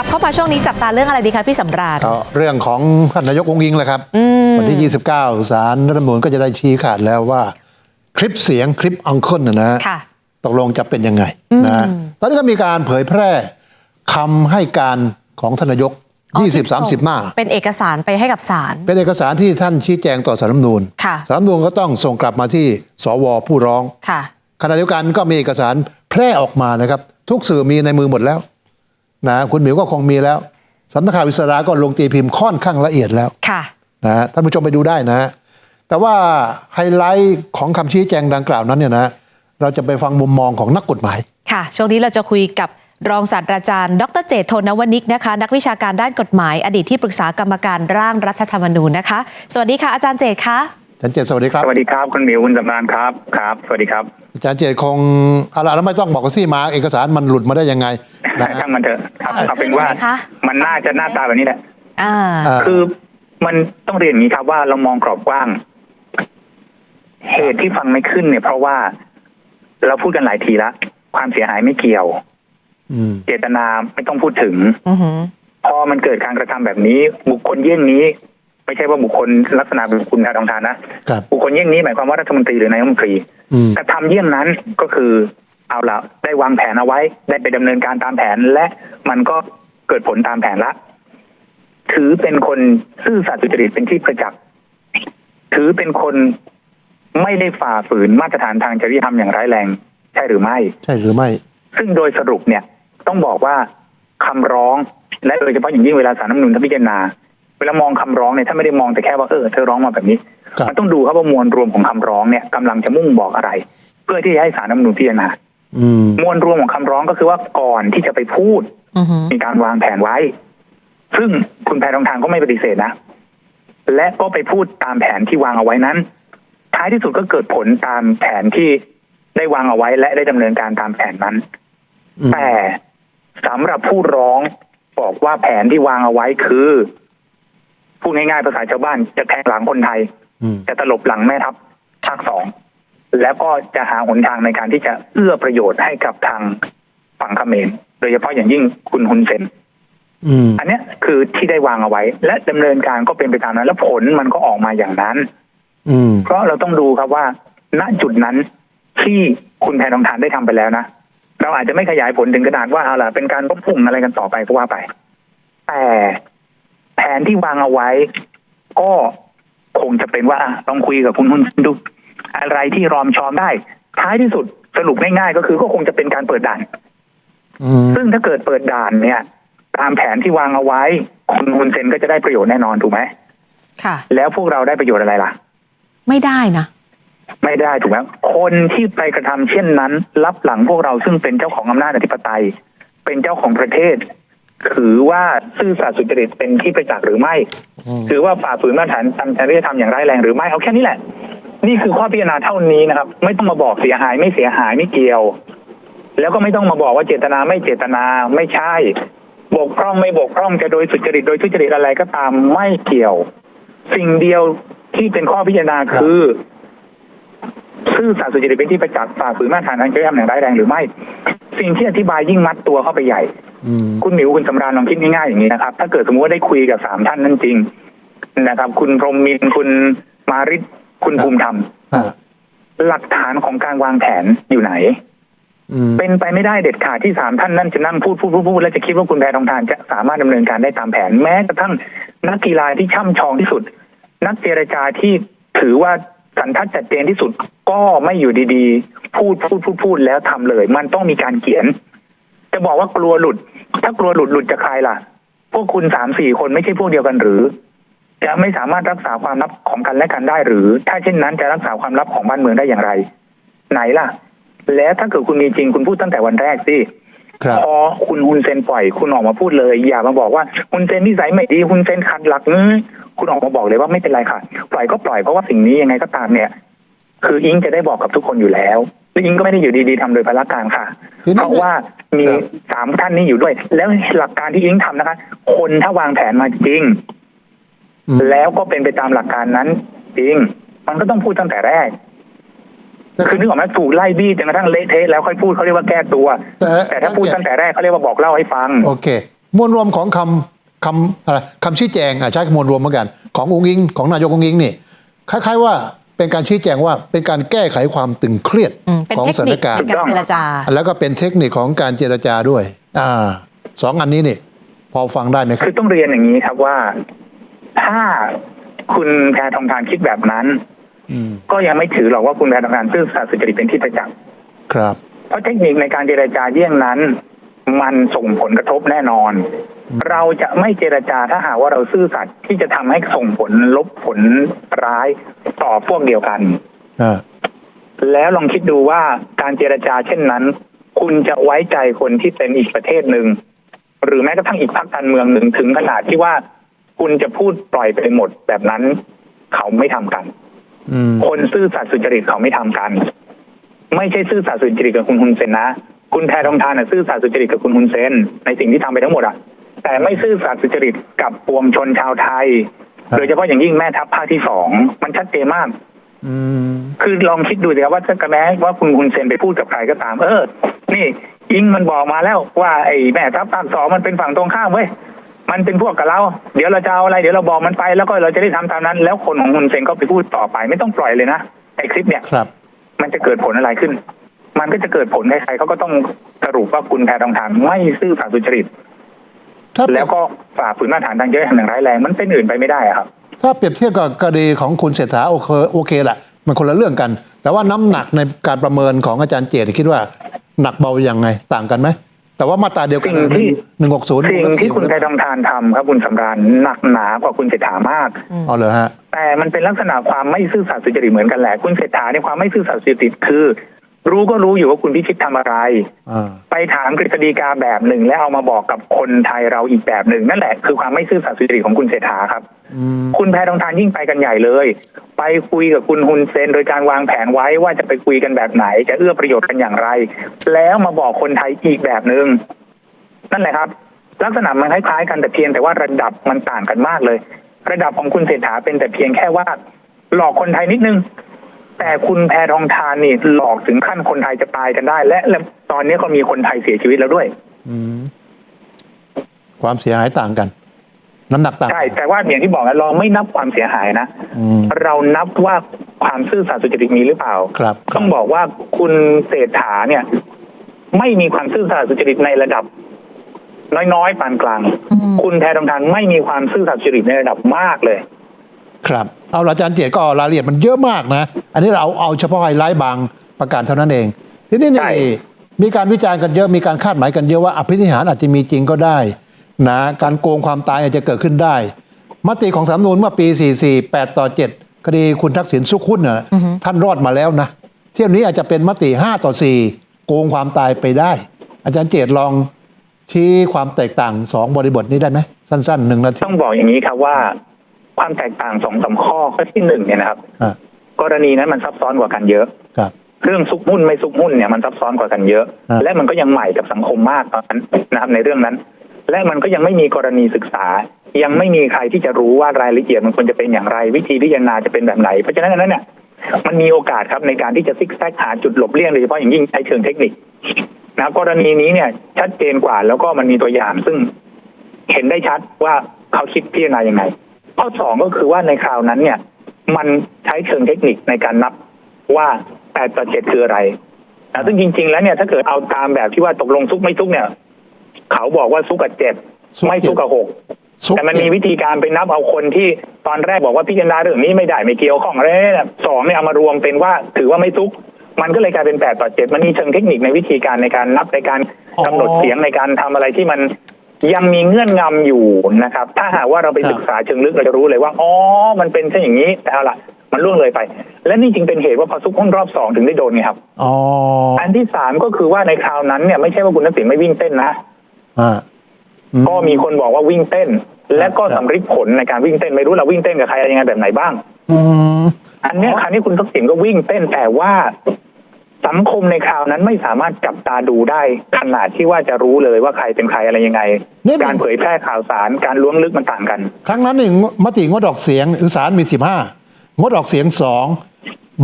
กลับเข้ามาช่วงนี้จับตาเรื่องอะไรดีคะพี่สำราญก็เรื่องของท่านนายกองค์ยิงแหละครับอืมวันที่ 29 สารรัฐธรรมนูญก็จะได้ชี้ขาดแล้วว่า คลิปเสียงคลิปอังเคิลนะนะค่ะตกลงจะเป็นยังไงนะตอนนี้ก็มีการเผยแพร่คำให้การของท่านนายกอ๋อที่ส่ง20-30 หน้า เป็นเอกสารไปให้กับศาลเป็นเอกสารที่ท่านชี้แจงต่อสารรัฐธรรมนูญค่ะสารรัฐธรรมนูญก็ต้องส่งกลับมาที่สวผู้ร้องค่ะขณะเดียวกันก็มีเอกสารแพร่ออกมานะครับ ทุกสื่อมีในมือหมดแล้ว นะคุณหมิวก็คงมีแล้วสำนักข่าวอิสระก็ลงตีพิมพ์ค่อนข้างละเอียดแล้วค่ะนะฮะท่านผู้ชมไปดูได้นะฮะแต่ว่าไฮไลท์ของคำชี้แจงดังกล่าวนั้นเนี่ยนะเราจะไปฟังมุมมองของนักกฎหมาย ค่ะ ช่วงนี้เราจะคุยกับรองศาสตราจารย์ ดรเจตโทนวนิกนะคะ นักวิชาการด้านกฎหมาย อดีตที่ปรึกษากรรมการร่างรัฐธรรมนูญนะคะ สวัสดีค่ะอาจารย์เจตคะ อาจารย์เจตสวัสดีครับ สวัสดีครับคุณหมิวคุณสำรานครับครับ สวัสดีครับ อาจารย์เจตคงเอาละแล้วไม่ต้องบอกกันสิมาเอกสารมันหลุดมาได้ยังไงนะฮะช่างมันเถอะครับสายเอาเป็นว่าขึ้นไหมคะมันน่าจะหน้าตาแบบนี้แหละอ่าอ่าคือมันต้องเรียนอย่างนี้ครับว่าเรามองกรอบกว้าง เหตุที่ฟังไม่ขึ้นเนี่ย เพราะว่าเราพูดกันหลายทีละความเสียหายไม่เกี่ยวอืมเจตนาไม่ต้องพูดถึงอือหือพอมันเกิดการกระทำแบบนี้ บุคคลเยี่ยงนี้ ไม่ใช่ว่าบุคคลลักษณะแบบคุณแพทองทานนะครับบุคคลเยี่ยงนี้หมายความว่ารัฐมนตรีหรือนายกรัฐมนตรีอืมกระทำเยี่ยงนั้นก็คือเอาละได้วางแผนเอาไว้ ได้ไปดำเนินการตามแผนและมันก็เกิดผลตามแผนละ ถือเป็นคนซื่อสัตย์สุจริตเป็นที่ประจักษ์ถือเป็นคนไม่ได้ฝ่าฝืนมาตรฐานทางจริยธรรมอย่างร้ายแรง ใช่หรือไม่ ใช่หรือไม่ ซึ่งโดยสรุปเนี่ย ต้องบอกว่าคำร้องและโดยเฉพาะอย่างยิ่งเวลาสารรัฐธรรมนูญท่านพิจารณา เวลามองคำร้องเนี่ยถ้านไม่ได้มองแต่แค่ว่าเออเธอร้องมาแบบนี้ครับมันต้องดูครับว่ามวลรวมของคำร้องเนี่ยกำลังจะมุ่งบอกอะไร เพื่อที่จะให้สารรัฐธรรมนูญพิจารณาอืมมวลรวมของคำร้องก็คือว่าก่อนที่จะไปพูดอือหือมีการวางแผนไว้ ซึ่งคุณแพรทองทานก็ไม่ปฏิเสธนะ และก็ไปพูดตามแผนที่วางเอาไว้นั้น ท้ายที่สุดก็เกิดผลตามแผนที่ได้วางเอาไว้ และได้ดำเนินการตามแผนนั้นอืมแต่สำหรับผู้ร้องบอกว่าแผนที่วางเอาไว้คือ พูดง่ายๆภาษาชาวบ้านจะแทงหลังคนไทยอืมจะตลบหลังแม่ทัพภาคสองแล้วก็จะหาหนทางในการที่จะเอื้อประโยชน์ให้กับทางฝั่งเขมรโดยเฉพาะอย่างยิ่งคุณฮุนเซนอืมอันเนี้ยคือที่ได้วางเอาไว้ และดำเนินการก็เป็นไปตามนั้น และผลมันก็ออกมาอย่างนั้น อืมเพราะเราต้องดูครับว่า ณจุดนั้นที่คุณแพรทองทานได้ทำไปแล้วนะเราอาจจะไม่ขยายผลถึงขนาดว่าเอาล่ะเป็นการรบพุ่งอะไรกันต่อไปก็ว่าไป แต่ แผนที่วางเอาไว้ ก็คงจะเป็นว่าอะต้องคุยกับคุณหุ้นดู อะไรที่รอมชอมได้ ท้ายที่สุดสรุปง่ายๆก็คือก็คงจะเป็นการเปิดด่านอืมซึ่งถ้าเกิดเปิดด่านเนี่ย ตามแผนที่วางเอาไว้ คุณฮุนเซนก็จะได้ประโยชน์แน่นอนถูกไหมค่ะ แล้วพวกเราได้ประโยชน์อะไรล่ะ ไม่ได้นะไม่ได้ถูกไหมคนที่ไปกระทำเช่นนั้น รับหลังพวกเราซึ่งเป็นเจ้าของอำนาจอธิปไตย เป็นเจ้าของประเทศ ถือว่าซื่อสัตย์สุจริตเป็นที่ประจักษ์หรือไม่อืมถือว่าฝ่าฝืนมาตรฐานทางจริยธรรมอย่างร้ายแรงหรือไม่ เอาแค่นี้แหละ นี่คือข้อพิจารณาเท่านี้นะครับ ไม่ต้องมาบอกเสียหายไม่เสียหายไม่เกี่ยว แล้วก็ไม่ต้องมาบอกว่าเจตนาไม่เจตนาไม่ใช่ บกพร่องไม่บกพร่องจะโดยสุจริตโดยทุจริตอะไรก็ตามไม่เกี่ยว สิ่งเดียวที่เป็นข้อพิจารณาคือซื่อสัตย์สุจริตเป็นที่ประจักษ์ฝ่าฝืนมาตรฐานทางจริยธรรมอย่างร้ายแรงหรือไม่ สิ่งที่อธิบายยิ่งมัดตัวเข้าไปใหญ่อืม คุณหมิวคุณสำราญลองคิดง่ายๆอย่างนี้นะครับ ถ้าเกิดสมมติว่าได้คุยกับสามท่านนั่นจริงนะครับ คุณพรหมมินทร์คุณมาริศคุณภูมิธรรมอ่าหลักฐานของการวางแผนอยู่ไหนอืมเป็นไปไม่ได้เด็ดขาดที่สามท่านนั่นจะนั่งพูดพูดพูดพูดแล้วจะคิดว่าคุณแพรทองทานจะสามารถดำเนินการได้ตามแผน แม้กระทั่งนักกีฬาที่ช่ำชองที่สุด นักเจรจาที่ถือว่าสันทัดจัดเจนที่สุดก็ไม่อยู่ดีๆ พูดพูดพูดพูดแล้วทำเลย มันต้องมีการเขียน จะบอกว่ากลัวหลุด ถ้ากลัวหลุดหลุดจากใครล่ะ พวกคุณสามสี่คนไม่ใช่พวกเดียวกันหรือ จะไม่สามารถรักษาความลับของกันและกันได้หรือ ถ้าเช่นนั้นจะรักษาความลับของบ้านเมืองได้อย่างไร ไหนล่ะ แล้วถ้าเกิดคุณมีจริงคุณพูดตั้งแต่วันแรกสิครับพอคุณฮุนเซนปล่อย คุณออกมาพูดเลย อย่ามาบอกว่าฮุนเซนนิสัยไม่ดีฮุนเซนขัดหลักนี้คุณออกมาบอกเลยว่าไม่เป็นไรค่ะ ปล่อยก็ปล่อยเพราะว่าสิ่งนี้ยังไงก็ตามเนี่ย คืออิงจะได้บอกกับทุกคนอยู่แล้วและอิงก็ไม่ได้อยู่ดีๆทำโดยพละการค่ะทีนี้ เพราะว่ามีครับสามท่านนี้อยู่ด้วย แล้วหลักการที่อิงทำนะคะ คนถ้าวางแผนมาจริงอืมแล้วก็เป็นไปตามหลักการนั้น จริง มันก็ต้องพูดตั้งแต่แรกคือนึกออกไหมถูกไล่บี้จนกระทั่งเละเทะแล้วค่อยพูดเขาเรียกว่าแก้ตัว แต่แต่ถ้าพูดตั้งแต่แรกเขาเรียกว่าบอกเล่าให้ฟัง โอเค มวลรวมของคำคำอะไรคำชี้แจงอะใช้มวลรวมเหมือนกัน ขององค์อิง ของนายกองค์อิงนี่คล้ายๆว่า เป็นการชี้แจงว่าเป็นการแก้ไขความตึงเครียดอืมเป็นของเทคสถานินคการในณ์การเจรจา แล้วก็เป็นเทคนิคของการเจรจาด้วย อ่าสองอันนี้นี่พอฟังได้ไหมครัคืบอต้องเรียนอย่างนี้ครับว่า ถ้าคุณแพทองทานคิดแบบนั้นอืมก็ยังไม่ถือหรอกว่าคุณแพทองทานซื่อสัตย์สุจริตเป็นที่ประจักษ์ครับ เพราะเทคนิคในการเจรจาเยี่ยงนั้น มันส่งผลกระทบแน่นอน เราจะไม่เจรจาถ้าหากว่าเราซื่อสัตย์ที่จะทำให้ส่งผลลบผลร้ายต่อพวกเดียวกันอ่าแล้วลองคิดดูว่าการเจรจาเช่นนั้น คุณจะไว้ใจคนที่เป็นอีกประเทศหนึ่งหรือแม้กระทั่งอีกพรรคการเมืองหนึ่งถึงขนาดที่ว่าคุณจะพูดปล่อยไปหมดแบบนั้น เขาไม่ทำกันอืมคนซื่อสัตย์สุจริตเขาไม่ทำกัน ไม่ใช่ซื่อสัตย์สุจริตกับคุณฮุนเซนนะคุณแพรทองทานน่ะซื่อสัตย์สุจริตกับคุณฮุนเซนในสิ่งที่ทำไปทั้งหมดอะ แต่ไม่ซื่อสัตย์สุจริตกับปวงชนชาวไทยครับโดยเฉพาะอย่างยิ่งแม่ทัพภาคที่สองมันชัดเจนมากอืมคือลองคิดดูสิครับว่าถ้ากระแม้ว่าคุณคุณเซนไปพูดกับใครก็ตาม เออ นี่ อิงมันบอกมาแล้วว่าไอ้แม่ทัพภาคสองมันเป็นฝั่งตรงข้ามเว้ยมันเป็นพวกกับเรา เดี๋ยวเราจะเอาอะไร เดี๋ยวเราบอกมันไป แล้วก็เราจะได้ทำตามนั้น แล้วคนของคุณเซนก็ไปพูดต่อไป ไม่ต้องปล่อยเลยนะไอ้คลิปเนี่ยครับ มันจะเกิดผลอะไรขึ้น มันก็จะเกิดผลใครๆเขาก็ต้องสรุปว่าคุณแพทองทานไม่ซื่อสัตย์สุจริต ถ้าเปรีแล้ยวบก็ฝ่าฝืนมาตรฐานทางเยอะอย่างร้ายแรงมันเป็นอื่นไปไม่ได้อะครับ ถ้าเปรียบเทียบกับคดีของคุณเศรษฐาโอเคโอเคแหละมันคนละเรื่องกัน แต่ว่าน้ำหนักในการประเมินของอาจารย์เจตคิดว่าหนักเบายังไงต่างกันไหมแต่ว่ามาตราเดียวกันสิ่งที่หนึ่งหกศูนย์สิ่งที่คุณแพทองทานทำครับคุณสำราญหนักหนากว่าคุณเศรษฐามากเอาเลยฮะ แต่มันเป็นลักษณะความไม่ซื่อสัตย์สุจริตเหมือนกันแหละ คุณเศรษฐาในความไม่ซื่อสัตย์สุจริตคือ รู้ก็รู้อยู่ว่าคุณพิชิตทำอะไรอ่าไปถามกฤษฎีกาแบบหนึ่ง แล้วเอามาบอกกับคนไทยเราอีกแบบหนึ่ง นั่นแหละคือความไม่ซื่อสัตย์สุจริตของคุณเศรษฐาครับอืมคุณแพทองทานยิ่งไปกันใหญ่เลย ไปคุยกับคุณฮุนเซน โดยการวางแผนไว้ว่าจะไปคุยกันแบบไหน จะเอื้อประโยชน์กันอย่างไร แล้วมาบอกคนไทยอีกแบบหนึ่งนั่นแหละครับ ลักษณะมันคล้ายๆกันแต่เพียงแต่ว่าระดับมันต่างกันมากเลย ระดับของคุณเศรษฐาเป็นแต่เพียงแค่ว่า หลอกคนไทยนิดนึง แต่คุณแพทองทานนี่หลอกถึงขั้นคนไทยจะตายกันได้ และและตอนนี้ก็มีคนไทยเสียชีวิตแล้วด้วยอืมความเสียหายต่างกัน น้ำหนักต่างใช่กันแต่ว่าอย่างที่บอกนะเราไม่นับความเสียหายนะอืมเรานับว่าความซื่อสัตย์สุจริตมีหรือเปล่าครับ ต้องบอกว่าคุณเศรษฐาเนี่ย ไม่มีความซื่อสัตย์สุจริตในระดับน้อยๆปานกลางอืมคุณแพทองทานไม่มีความซื่อสัตย์สุจริตในระดับมากเลย ครับ เอาละอาจารย์เจตก็รายละเอียดมันเยอะมากนะ อันนี้เราเอาเฉพาะไฮไลท์บางประการเท่านั้นเอง ทีนี้ใช่นี่มีการวิจารณ์กันเยอะมีการคาดหมายกันเยอะว่าอภินิหารอาจจะมีจริงก็ได้นะการโกงความตายอาจจะเกิดขึ้นได้ มติของสามนูนเมื่อปี 44 8 ต่อ 7 คดีคุณทักษิณสุขุนน่ะท่านรอดมาแล้วนะ เที่ยวนี้อาจจะเป็นมติ 5 ต่อ 4 โกงความตายไปได้ อาจารย์เจตลองชี้ความแตกต่างสองบริบทนี้ได้ไหมสั้นๆหนึ่งนาทีต้องบอกอย่างนี้ครับว่า ความแตกต่างสองสามข้อข้อที่หนึ่งเนี่ยนะครับอะกรณีนั้นมันซับซ้อนกว่ากันเยอะครับเรื่องซุกหุ้นไม่ซุกหุ้นเนี่ยมันซับซ้อนกว่ากันเยอะฮะและมันก็ยังใหม่กับสังคมมากตอนนั้นนะครับในเรื่องนั้น และมันก็ยังไม่มีกรณีศึกษา ยังไม่มีใครที่จะรู้ว่ารายละเอียดมันควรจะเป็นอย่างไร วิธีพิจารณาจะเป็นแบบไหน เพราะฉะนั้นอันนั้นเนี่ยมันมีโอกาสครับในการที่จะซิกแซกหาจุดหลบเลี่ยงโดยเฉพาะอย่างยิ่งใช้เชิงเทคนิคนะกรณีนี้เนี่ย ชัดเจนกว่าแล้วก็มันมีตัวอย่างซึ่งเห็นได้ชัดว่าเขาคิดพิจารณายังไง ข้อสองก็คือว่าในคราวนั้นเนี่ย มันใช้เชิงเทคนิคในการนับว่าแปดต่อเจ็ดคืออะไรนะซึ่งจริง ๆ แล้วเนี่ยถ้าเกิดเอาตามแบบที่ว่าตกลงซุกไม่ซุกเนี่ย เขาบอกว่าซุกกับเจ็ดซุกไม่ซุกกับหกซุกแต่มันมีวิธีการไปนับเอาคนที่ตอนแรกบอกว่าพิจารณาเรื่องนี้ไม่ได้ไม่เกี่ยวข้องอะไรเนี่ยสองเนี่ยเอามารวมเป็นว่าถือว่าไม่ซุก มันก็เลยกลายเป็นแปดต่อเจ็ดมันมีเชิงเทคนิคในวิธีการในการนับในการกำหนดเสียงในการทำอะไรที่มัน ยังมีเงื่อนงำอยู่นะครับ ถ้าหากว่าเราไปศึกษาเชิงลึกเราจะรู้เลยว่าอ๋อมันเป็นเช่นอย่างนี้แต่เอาล่ะมันล่วงเลยไป และนี่จึงเป็นเหตุว่าพอซุกหุ้นรอบสองถึงได้โดนไงครับอ๋ออันที่สามก็คือว่าในคราวนั้นเนี่ยไม่ใช่ว่าคุณทักษิณไม่วิ่งเต้นนะอ่าอืมก็มีคนบอกว่าวิ่งเต้น และก็ครับสำฤทธิ์ผลในการวิ่งเต้นไม่รู้เราวิ่งเต้นกับใครอะไรยังไงแบบไหนบ้างอืมอันเนี้ยคราวนี้คุณทักษิณก็วิ่งเต้นแต่ว่า สังคมในคราวนั้นไม่สามารถจับตาดูได้ขนาดที่ว่าจะรู้เลยว่าใครเป็นใครอะไรยังไงนี่มันการเผยแพร่ข่าวสารการล้วงลึกมันต่างกัน ครั้งนั้นนี่งมติงดออกเสียงหรือสารมีสิบห้างดออกเสียงสอง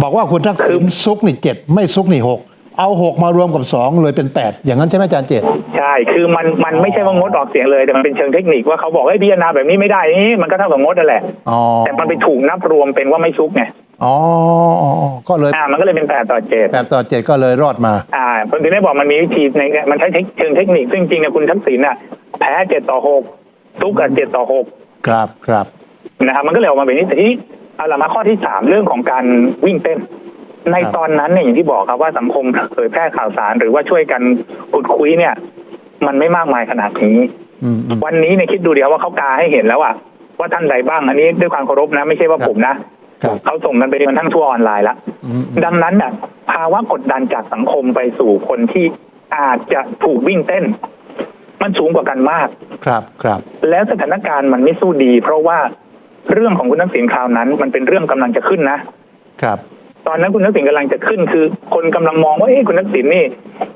บอกว่าคุณทักษิณซุกนี่เจ็ดไม่ซุกนี่หกเอาหกมารวมกับสองเลยเป็นแปดอย่างนั้นใช่ไหมอาจารย์เจตใช่ คือมันมันไม่ใช่ว่างดออกเสียงเลยแต่มันเป็นเชิงเทคนิคว่าเขาบอกให้พิจารณาแบบนี้ไม่ได้นี่มันก็เท่ากับงดนั่นแหละอ๋อแต่มันไปถูกนับรวมเป็นว่าไม่ซุกไง อ๋ออ๋ออ๋อก็เลยอ่ามันก็เลยเป็นแปดต่อเจ็ดแปดต่อเจ็ดก็เลยรอดมา อ่าผมถึงได้บอกมันมีวิธีในมันใช้เทคเชิงเทคนิคซึ่งจริงๆเนี่ยคุณทักษิณน่ะแพ้เจ็ดต่อหกซุกกับเจ็ดต่อหกครับครับนะครับมันก็เลยออกมาแบบนี้แต่ที่เอาละมาข้อที่สามเรื่องของการวิ่งเต้น ในตอนนั้นเนี่ยอย่างที่บอกครับว่าสังคมเผยแพร่ข่าวสารหรือว่าช่วยกันขุดคุยเนี่ย มันไม่มากมายขนาดนี้อืมอืมวันนี้เนี่ยคิดดูเดียวว่าเขากาให้เห็นแล้วอะว่าท่านใดบ้างอันนี้ด้วยความเคารพนะ ไม่ใช่ว่าครับผมนะ ครับเขาส่งกันไปกันทั้งทั่วออนไลน์ละอืมอืมดังนั้นน่ะภาวะกดดันจากสังคมไปสู่คนที่อาจจะถูกวิ่งเต้น มันสูงกว่ากันมาก ครับครับ แล้วสถานการณ์มันไม่สู้ดี เพราะว่าเรื่องของคุณทักษิณคราวนั้น มันเป็นเรื่องกำลังจะขึ้นนะ ครับ ตอนนั้นคุณทักษิณกำลังจะขึ้น คือ คนกำลังมองว่าเอ๊ะคุณทักษิณนี่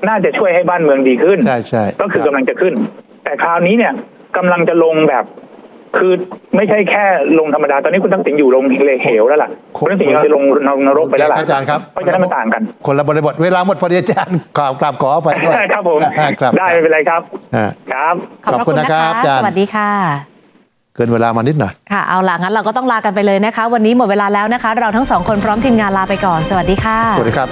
น่าจะช่วยให้บ้านเมืองดีขึ้นใช่ใช่ก็คือกำลังจะขึ้น แต่คราวนี้เนี่ยกำลังจะลงแบบ คือไม่ใช่แค่ลงธรรมดา ตอนนี้คุณทักษิณอยู่ลงเลเหวแล้วล่ะคุณทักษิณจะลงนรกไปแล้วล่ะอาจารย์ครับเพราะฉะนั้นมันต่างกัน คนละบริบทเวลาหมดพอดีอาจารย์กราบกราบขอไปด้วยครับผมครับได้ไม่เป็นไรครับอ่าครับขอบพระขอบคุคุณณนะนะครัคะบอาจารย์สวัสดีค่ะเกินเวลามานิดหน่อยค่ะเอาล่ะงั้นเราก็ต้องลากันไปเลยนะคะ วันนี้หมดเวลาแล้วนะคะ เราทั้งสองคนพร้อมทีมงานลาไปก่อน สวัสดีค่ะ สวัสดีครับ